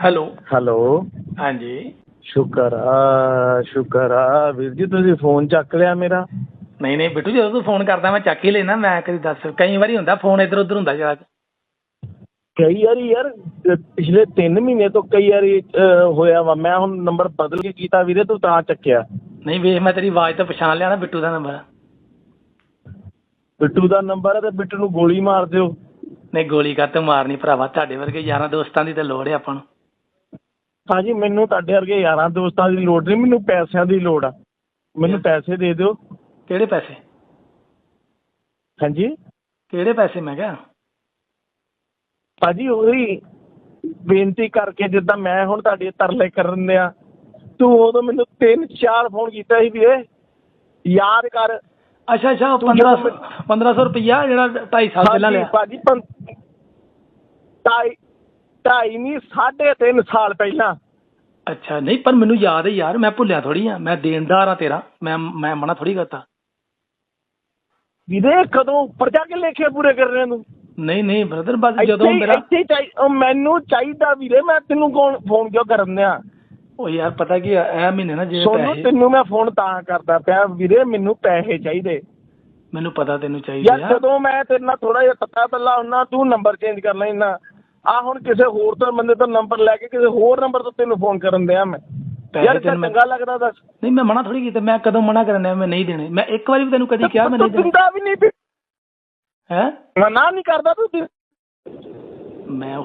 Hello hello ਹਾਂਜੀ। ਸ਼ੁਕਰ ਆ ਸ਼ੁਕਰ ਆ। ਵੀਰ ਜੀ ਤੁਸੀਂ ਫੋਨ ਚੱਕ ਲਿਆ ਮੇਰਾ? ਨਹੀਂ ਨਹੀਂ ਬਿੱਟੂ ਜਦੋਂ ਤੂੰ ਫੋਨ ਕਰਦਾ ਮੈਂ ਚੱਕ ਹੀ ਲੈਣਾ ਮੈਂ ਕਦੀ ਦੱਸ ਕਈ ਵਾਰੀ ਹੁੰਦਾ ਫੋਨ ਇੱਧਰ ਉੱਧਰ ਹੁੰਦਾ ਜਰਾ ਕਈ ਵਾਰੀ ਯਾਰ ਪਿਛਲੇ 3 ਮਹੀਨੇ ਤੋਂ ਕਈ ਵਾਰੀ ਹੋਇਆ ਵਾ ਮੈਂ ਹੁਣ ਨੰਬਰ ਬਦਲ ਕੇ ਕੀਤਾ ਵੀਰੇ ਤੂੰ ਤਾਂ ਚੱਕਿਆ। ਨਹੀਂ ਵੇਖ ਮੈਂ ਤੇਰੀ ਆਵਾਜ਼ ਤੋਂ ਪਛਾਣ ਲਿਆ ਨਾ ਬਿੱਟੂ ਦਾ ਨੰਬਰ। ਬਿੱਟੂ ਦਾ ਨੰਬਰ ਹੈ ਤੇ ਬਿੱਟੂ ਨੂੰ ਗੋਲੀ ਮਾਰ ਦਿਓ। ਨਹੀਂ ਗੋਲੀ ਕਰ ਤੇ ਮਾਰਨੀ ਭਰਾਵਾ ਤੁਹਾਡੇ ਵਰਗੇ ਯਾਰਾਂ ਦੋਸਤਾਂ ਦੀ ਤੇ ਲੋੜ ਹੈ ਆਪਾਂ ਨੂੰ। ਹਾਂਜੀ ਮੈਨੂੰ ਤੁਹਾਡੇ ਵਰਗੇ ਯਾਰਾਂ ਦੋਸਤਾਂ ਦੀ ਲੋੜ ਨਹੀਂ ਮੈਨੂੰ ਪੈਸਿਆਂ ਦੀ ਲੋੜ ਆ। ਮੈਨੂੰ ਪੈਸੇ ਦੇ ਦਿਓ। ਕਿਹੜੇ ਪੈਸੇ? ਹਾਂਜੀ? ਕਿਹੜੇ ਪੈਸੇ ਮੈਂ ਕਿਹਾ? ਭਾਜੀ ਉਹੀ ਬੇਨਤੀ ਕਰਕੇ ਜਿੱਦਾਂ ਮੈਂ ਹੁਣ ਤੁਹਾਡੇ ਤਰਲੇ ਕਰਨ ਦਿਆ ਤੂੰ ਉਦੋਂ ਮੈਨੂੰ ਤਿੰਨ ਚਾਰ ਫੋਨ ਕੀਤਾ ਸੀ ਵੀਰੇ ਯਾਦ ਕਰ। ਅੱਛਾ ਅੱਛਾ ਤੂੰ 1500 ਜਦੋਂ 1500 ਰੁਪਈਆ ਜਿਹੜਾ 2.5 ਸਾਲ ਪਹਿਲਾਂ ਲਿਆ। ਭਾਜੀ ਢਾਈ ਨਹੀਂ ਸਾਢੇ ਤਿੰਨ ਸਾਲ ਪਹਿਲਾਂ। ਅੱਛਾ ਨਹੀਂ ਪਰ ਮੈਨੂੰ ਯਾਦ ਹੈ ਯਾਰ ਮੈਂ ਭੁੱਲਿਆ ਥੋੜੀ ਆ ਮੈਂ ਦੇਣਦਾਰ ਆ ਤੇਰਾ। ਮੈਂ ਮੈਂ ਮਨਾ ਥੋੜੀ ਕਰਤਾ। ਵੀਰੇ ਕਦੋਂ ਉੱਪਰ ਜਾ ਕੇ ਲੇਖੇ ਪੂਰੇ ਕਰਨੇ ਨੂੰ ਨਹੀਂ ਨਹੀਂ ਬ੍ਰਦਰ ਬਸ ਜਦੋਂ ਮੇਰਾ ਇੱਥੇ ਚਾਹੀ- ਉਹ ਮੈਨੂੰ ਚਾਹੀਦਾ ਵੀਰੇ ਮੈਂ ਤੈਨੂੰ ਕੌਣ ਫੋਨ ਕਿਉਂ ਕਰਨ ਦਿਆ? ਉਹ ਯਾਰ ਪਤਾ ਕੀ ਇਹ ਮਹੀਨੇ ਨਾ ਸੋਨੂੰ ਪੈਸੇ ਤੈਨੂੰ ਮੈਂ ਫੋਨ ਤਾਂ ਕਰਦਾ ਪਿਆ ਵੀਰੇ ਮੈਨੂੰ ਪੈਸੇ ਚਾਹੀਦੇ। ਮੈਨੂੰ ਪਤਾ ਤੈਨੂੰ ਚਾਹੀਦੇ ਯਾਰ ਜਦੋਂ ਮੈਂ ਤੇਰੇ ਨਾਲ ਥੋੜਾ ਜਿਹਾ ਤੱਤਾ ਤੱਲਾ ਹੁੰਨਾ ਤੂੰ ਨੰਬਰ ਚੇਂਜ ਕਰ ਲੈਣਾ ਆ ਹੁਣ ਕਿਸੇ ਹੋਰ ਤੋਂ ਬੰਦੇ ਤੋਂ ਨੰਬਰ ਲੈ ਕੇ ਕਿਸੇ ਹੋਰ ਨੰਬਰ ਤੋਂ ਤੈਨੂੰ ਫੋਨ ਕਰਨ ਦਿਆ ਮੈਂ। ਯਾਰ ਮੈਂ- ਚੰਗਾ ਲੱਗਦਾ ਦੱਸ। ਨਹੀਂ ਮੈਂ ਮਨਾ ਥੋੜੀ ਕੀਤਾ ਮੈਂ ਕਦੋਂ ਮਨਾ ਕਰਨਿਆ ਮੈਂ ਨਹੀਂ ਦੇਣੇ। ਮੈਂ ਇੱਕ ਵਾਰੀ ਵੀ ਤੈਨੂੰ ਕਦੀ ਕਿਹਾ ਮੈਂ ਨਹੀਂ ਦੇਣੇ। ਦਿੰਦਾ ਵੀ ਨਹੀਂ। ਹੈ? ਮੈਂ ਨਾ ਨਹੀਂ ਕਰਦਾ ਤੂੰ ਮੈਂ